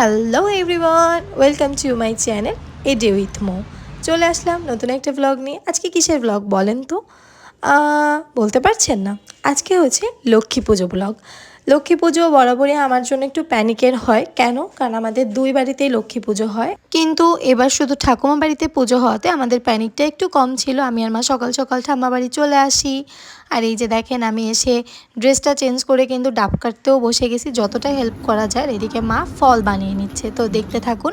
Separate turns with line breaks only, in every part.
Hello everyone welcome to my channel a day with মো চলে আসলাম নতুন একটা ব্লগ নিয়ে। আজকে কিসের ব্লগ বলেন তো? বলতে পারছেন না। আজকে হচ্ছে লক্ষ্মী পুজো ব্লগ লক্ষ্মী পুজো বরাবরই আমার জন্য একটু প্যানিকের হয়। কেন? কারণ আমাদের দুই বাড়িতেই লক্ষ্মী পুজো হয়। কিন্তু এবার শুধু ঠাকুমা বাড়িতে পুজো হওয়াতে আমাদের প্যানিকটা একটু কম ছিল। আমি আর মা সকাল সকাল ঠাম্মা বাড়ি চলে আসি। আর এই যে দেখেন, আমি এসে ড্রেসটা চেঞ্জ করে কিন্তু ডাব কাটতেও বসে গেছি। যতটা হেল্প করা যায় এদিকে মা ফল বানিয়ে নিচ্ছে। তো দেখতে থাকুন।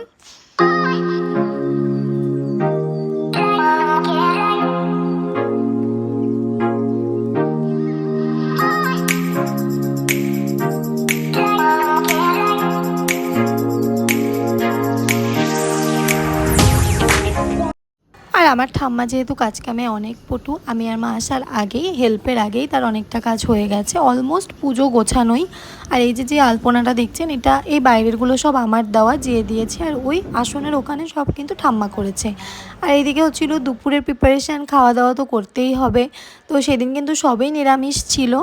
আর আমার ঠাম্মা যেহেতু কাজ কামে অনেক পটু, আমি আর মা আসার আগেই হেল্পের আগেই তার অনেকটা কাজ হয়ে গেছে। অলমোস্ট পুজো গোছানোই। আর এই যে যে আলপনাটা দেখছেন, এটা এই বাইরেরগুলো সব আমার দেওয়া, যেয়ে দিয়েছে। আর ওই আসনের ওখানে সব কিন্তু ঠাম্মা করেছে। আর এইদিকে হচ্ছিল দুপুরের প্রিপারেশান খাওয়া দাওয়া তো করতেই হবে। তো সেদিন কিন্তু সবই নিরামিষ ছিল।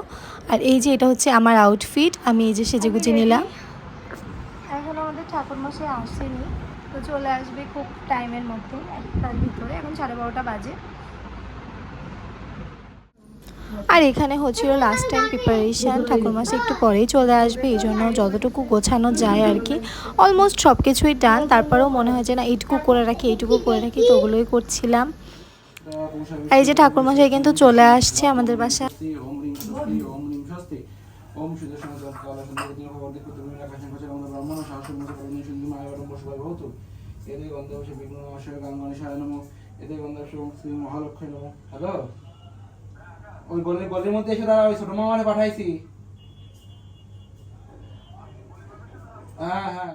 আর এই যে, এটা হচ্ছে আমার আউটফিট আমি এই যে সেজে গুজে নিলাম। এখন আমাদের ঠাকুর মশাই আসেনি। তো চলে আসবে খুব টাইমের মধ্যে, একটার ভিতরে, এখন সাড়ে বারোটা বাজে। আর এখানে হচ্ছিল লাস্ট টাইম প্রিপারেশান ঠাকুরমাসে একটু পরেই চলে আসবে, এই জন্য যতটুকু গোছানো যায় আর কি অলমোস্ট সব কিছুই ডান তারপরেও মনে হয় যে না, এইটুকু করে রাখি, এইটুকু করে রাখি, তো ওগুলোই করছিলাম। এই যে ঠাকুরমশাই কিন্তু চলে আসছে আমাদের বাসা
হ্যাঁ হ্যাঁ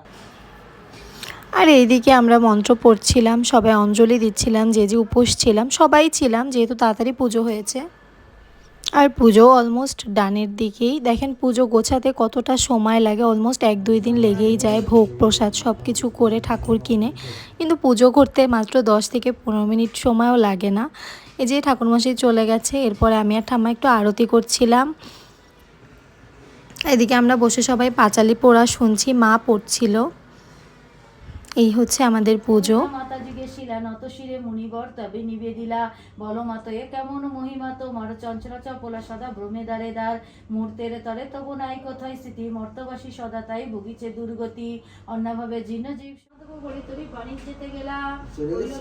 আর এইদিকে আমরা মন্ত্র পড়ছিলাম, সবাই অঞ্জলি দিচ্ছিলাম, যে যে উপোস ছিলাম, সবাই ছিলাম, যেহেতু তাড়াতাড়ি পুজো হয়েছে। আর পুজো অলমোস্ট ডানের দিকেই। দেখেন পুজো গোছাতে কতটা সময় লাগে অলমোস্ট এক দুই দিন লেগেই যায় ভোগ প্রসাদ সব কিছু করে ঠাকুর কিনে। কিন্তু পুজো করতে মাত্র দশ থেকে পনেরো মিনিট সময়ও লাগে না। এই যে ঠাকুরমশাই চলে গেছে, এরপরে আমি আর ঠাম্মা একটু আরতি করছিলাম। এদিকে আমরা বসে সবাই পাঁচালি পড়া শুনছি, মা পড়ছিল। এই হচ্ছে আমাদের পুজো।
মাতা জিজ্ঞেসিলা নত শিরে মুনিবর তবে নিবেদিলা বল মাত এ কেমন মহিমা মর চঞ্চলা চপলা সদা ভ্রমে দারে দার মূর্তের তরে তবু নাই কোথায় স্থিতি। মর্তবাসী সদা তাই ভুগিছে দুর্গতি। অন্যভাবে জীর্ণ জীব সদব হরিতরি পানি যেতে গেলা।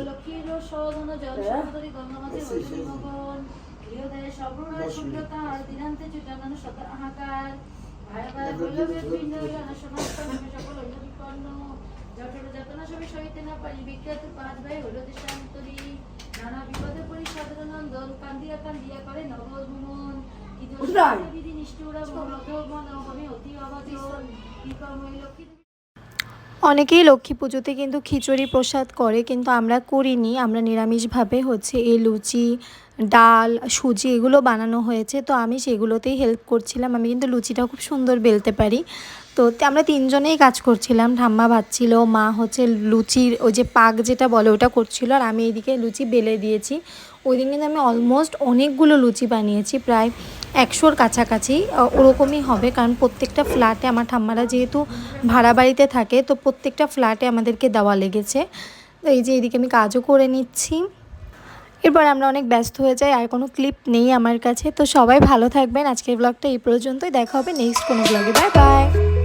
লক্ষ্মীর সদন জল সদরি গঙ্গামতে হইল মগন গৃহদেয় সবরুণার শূন্যতা আর দিনান্তে চুটানন শত আহাকার। ভায়া ভায়া হইল বেপিণ্ড হইল অনশনাস্ত ভূমি সকল বিপন্ন সবে সহিতে না পারি বিখ্যাত পাঁচ ভাই হইল দেশান্তরী নানা বিপদে পড়ি সাধারণ কান্দিয়া কান্দিয়া করে নবভ্রমণ কি বিধি নিষ্ঠুরা মন আমি অতি অবাধন কি কর্ম লক্ষ্মী
অনেকেই লক্ষ্মী পুজোতে কিন্তু খিচুড়ি প্রসাদ করে কিন্তু আমরা করিনি আমরা নিরামিষভাবে হচ্ছে এই লুচি ডাল, সুজি এগুলো বানানো হয়েছে। তো আমি সেগুলোতেই হেল্প করছিলাম। আমি কিন্তু লুচিটা খুব সুন্দর বেলতে পারি। তো আমরা তিনজনেই কাজ করছিলাম। ঠাম্মা ভাজছিল, মা হচ্ছে লুচির ওই যে পাক যেটা বলে ওটা করছিল। আর আমি এইদিকে লুচি বেলে দিয়েছি। ওই দিন কিন্তু আমি অলমোস্ট অনেকগুলো লুচি বানিয়েছি। প্রায় একশোর কাছাকাছি ওরকমই হবে। কারণ প্রত্যেকটা ফ্ল্যাটে আমার ঠাম্মারা যেহেতু ভাড়া বাড়িতে থাকে, তো প্রত্যেকটা ফ্ল্যাটে আমাদেরকে দেওয়া লেগেছে। তো এই যে এদিকে আমি কাজও করে নিচ্ছি। এরপর আমরা অনেক ব্যস্ত হয়ে যাই, আর কোনো ক্লিপ নেই আমার কাছে। তো সবাই ভালো থাকবেন। আজকের ব্লগটা এই পর্যন্তই। দেখা হবে নেক্সট কোনো ব্লগে বাই বাই